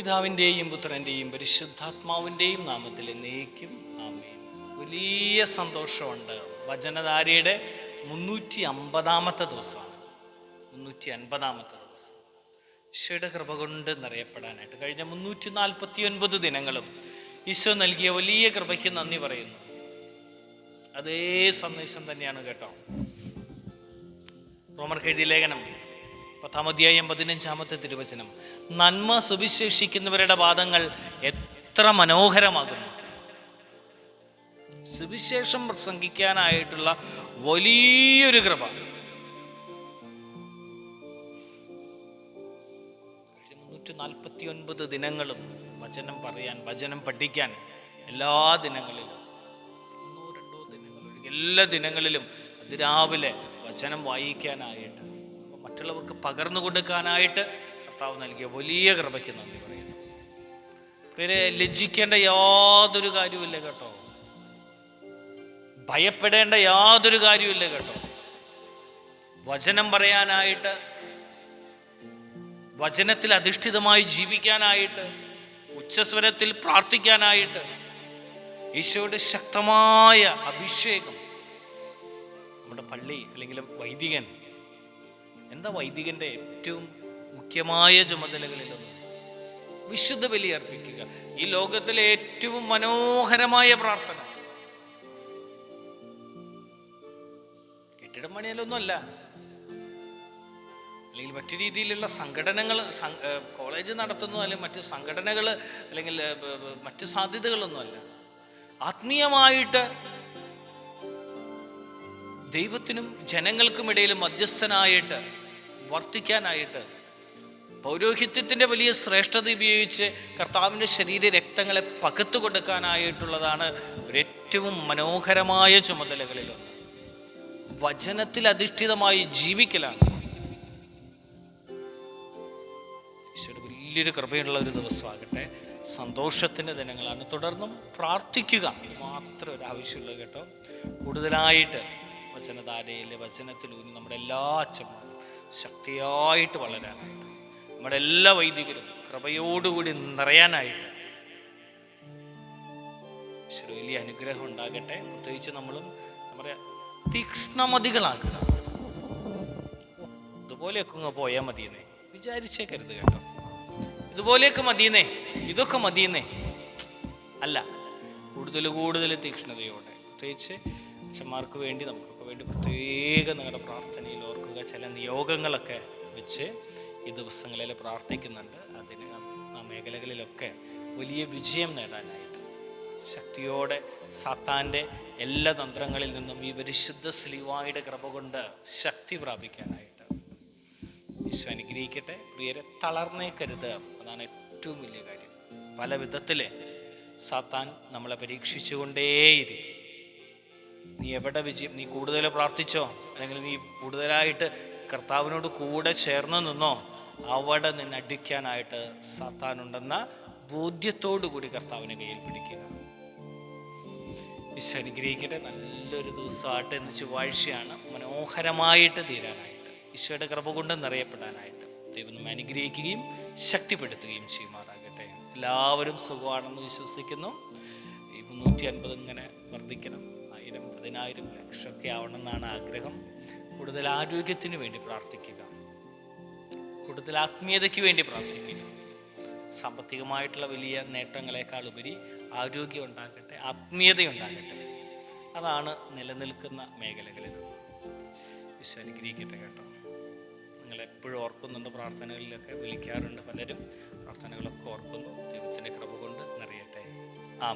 പിതാവിന്റെയും പുത്രന്റെയും പരിശുദ്ധാത്മാവിന്റെയും നാമത്തിൽ എന്നേക്കും ആമേ വലിയ സന്തോഷമുണ്ട്. വചനധാരയുടെ മുന്നൂറ്റി അമ്പതാമത്തെ ദിവസമാണ്. മുന്നൂറ്റി അൻപതാമത്തെ ദിവസം. ഈശോയുടെ കൃപ കൊണ്ട് നിറയപ്പെടാനായിട്ട് കഴിഞ്ഞ മുന്നൂറ്റി നാൽപ്പത്തി ഒൻപത് ദിനങ്ങളും ഈശോ നൽകിയ വലിയ കൃപയ്ക്ക് നന്ദി പറയുന്നു. അതേ സന്ദേശം തന്നെയാണ് കേട്ടോ. റോമർക്ക് എഴുതിയ ലേഖനം. പത്താം അധ്യായം പതിനഞ്ചാമത്തെ തിരുവചനം. നന്മ സുവിശേഷിക്കുന്നവരുടെ വാദങ്ങൾ എത്ര മനോഹരമാകുന്നു. സുവിശേഷം പ്രസംഗിക്കാനായിട്ടുള്ള വലിയൊരു കൃപ. മുന്നൂറ്റി നാൽപ്പത്തി ഒൻപത് ദിനങ്ങളും വചനം പറയാൻ വചനം പഠിക്കാൻ എല്ലാ ദിനങ്ങളിലും എല്ലാ ദിനങ്ങളിലും അതിരാവിലെ വചനം വായിക്കാനായിട്ട് മറ്റുള്ളവർക്ക് പകർന്നു കൊടുക്കാനായിട്ട് കർത്താവ് നൽകിയ വലിയ കൃപയ്ക്ക് നന്ദി പറയുന്നു. പിന്നെ ലജ്ജിക്കേണ്ട യാതൊരു കാര്യമില്ല കേട്ടോ. ഭയപ്പെടേണ്ട യാതൊരു കാര്യമില്ല കേട്ടോ. വചനം പറയാനായിട്ട് വചനത്തിൽ അധിഷ്ഠിതമായി ജീവിക്കാനായിട്ട് ഉച്ചസ്വരത്തിൽ പ്രാർത്ഥിക്കാനായിട്ട് ഈശോയുടെ ശക്തമായ അഭിഷേകം നമ്മുടെ പള്ളി അല്ലെങ്കിൽ വൈദികൻ എന്താ വൈദികന്റെ ഏറ്റവും മുഖ്യമായ ചുമതലകളിലൊന്ന്? വിശുദ്ധ ബലി അർപ്പിക്കുക. ഈ ലോകത്തിലെ ഏറ്റവും മനോഹരമായ പ്രാർത്ഥന. കെട്ടിടം പണിയലൊന്നുമല്ല. അല്ലെങ്കിൽ മറ്റു രീതിയിലുള്ള സംഘടനകൾ കോളേജ് നടത്തുന്നതല്ല മറ്റ് സംഘടനകൾ അല്ലെങ്കിൽ മറ്റ് സാധ്യതകളൊന്നുമല്ല. ആത്മീയമായിട്ട് ദൈവത്തിനും ജനങ്ങൾക്കുമിടയിൽ മധ്യസ്ഥനായിട്ട് വർത്തിക്കാനായിട്ട് പൗരോഹിത്യത്തിന്റെ വലിയ ശ്രേഷ്ഠത ഉപയോഗിച്ച് കർത്താവിന്റെ ശരീര രക്തങ്ങളെ പകത്തു കൊടുക്കാനായിട്ടുള്ളതാണ് ഏറ്റവും മനോഹരമായ ചുമതലകളിലൊന്ന് വചനത്തിൽ അധിഷ്ഠിതമായി ജീവിക്കലാണ്. ഈശോയുടെ വലിയൊരു കൃപയുള്ള ഒരു ദിവസമാകട്ടെ. സന്തോഷത്തിന്റെ ദിനങ്ങളാണ്. തുടർന്നും പ്രാർത്ഥിക്കുക. മാത്രം ഒരു ആവശ്യമുള്ളത് കേട്ടോ. കൂടുതലായിട്ട് വചനധാരയിൽ വചനത്തിലൂന്നി നമ്മുടെ എല്ലാ അച്ഛന്മാരും ശക്തിയായിട്ട് വളരാനായിട്ട് നമ്മുടെ എല്ലാ വൈദികരും കൃപയോടുകൂടി നിറയാനായിട്ട് വലിയ അനുഗ്രഹം ഉണ്ടാകട്ടെ. പ്രത്യേകിച്ച് നമ്മളും നമ്മുടെ തീക്ഷ്ണമതികളാക്കുക ഇതുപോലെയൊക്കെ അങ്ങ് പോയാൽ മതിയെന്നേ. വിചാരിച്ചേക്കരുത് കേട്ടോ. ഇതുപോലെയൊക്കെ മതിയെന്നേ. ഇതൊക്കെ മതിയെന്നേ. അല്ല കൂടുതൽ കൂടുതൽ തീക്ഷ്ണതയോടെ. പ്രത്യേകിച്ച് അച്ഛന്മാർക്ക് വേണ്ടി നമുക്കൊക്കെ വേണ്ടി പ്രത്യേകം നിങ്ങളുടെ പ്രാർത്ഥനയിൽ ഓർക്കുക. ചില നിയോഗങ്ങളൊക്കെ വെച്ച് ഈ ദിവസങ്ങളിൽ പ്രാർത്ഥിക്കുന്നുണ്ട്. അതിന് ആ മേഖലകളിലൊക്കെ വലിയ വിജയം നേടാനായിട്ട്. ശക്തിയോടെ സാത്താന്റെ എല്ലാ തന്ത്രങ്ങളിൽ നിന്നും ഈ പരിശുദ്ധ സ്ലീവായുടെ കൃപ കൊണ്ട് ശക്തി പ്രാപിക്കാനായിട്ട്. ഈശോ അനുഗ്രഹിക്കട്ടെ. പ്രിയരെ തളർന്നേക്കരുത്. അതാണ് ഏറ്റവും വലിയ കാര്യം. പല വിധത്തിൽ സാത്താൻ നമ്മളെ പരീക്ഷിച്ചുകൊണ്ടേയിരിക്കും. നീ എവിടെ വിജയം നീ കൂടുതൽ പ്രാർത്ഥിച്ചോ? അല്ലെങ്കിൽ നീ കൂടുതലായിട്ട് കർത്താവിനോട് കൂടെ ചേർന്ന് നിന്നോ? അവിടെ നിന്ന് അടിക്കാനായിട്ട് സാത്താനുണ്ടെന്ന ബോധ്യത്തോടു കൂടി കർത്താവിനെ കയ്യിൽ പിടിക്കുക. ഈശോ അനുഗ്രഹിക്കട്ടെ. നല്ലൊരു ദിവസമായിട്ട് ഇന്ന് ചൊവ്വാഴ്ചയാണ് മനോഹരമായിട്ട് തീരാനായിട്ട്. ഈശോയുടെ കൃപ കൊണ്ട് നിറയപ്പെടാനായിട്ട് ദൈവം നമ്മെ അനുഗ്രഹിക്കുകയും ശക്തിപ്പെടുത്തുകയും ചെയ്യുമാറാകട്ടെ. എല്ലാവരും സുഖമാണെന്ന് വിശ്വസിക്കുന്നു. ഈ മുന്നൂറ്റി അൻപത് ഇങ്ങനെ വർദ്ധിക്കണം. ആയിരം പതിനായിരം ലക്ഷമൊക്കെ ആവണമെന്നാണ് ആഗ്രഹം. കൂടുതൽ ആരോഗ്യത്തിന് വേണ്ടി പ്രാർത്ഥിക്കുക. കൂടുതൽ ആത്മീയതയ്ക്ക് വേണ്ടി പ്രാർത്ഥിക്കുക. സാമ്പത്തികമായിട്ടുള്ള വലിയ നേട്ടങ്ങളെക്കാൾ ഉപരി ആരോഗ്യം ഉണ്ടാകട്ടെ ആത്മീയത ഉണ്ടാകട്ടെ. അതാണ് നിലനിൽക്കുന്ന മേഖലകളിൽ വിശ്വാനുഗ്രഹിക്കട്ടെ കേട്ടോ. നിങ്ങൾ എപ്പോഴും ഓർക്കുന്നുണ്ട് പ്രാർത്ഥനകളിലൊക്കെ വിളിക്കാറുണ്ട് പലരും. പ്രാർത്ഥനകളൊക്കെ ഓർക്കുന്നു. ദൈവത്തിന്റെ കൃപ കൊണ്ട് നിറയട്ടെ. ആ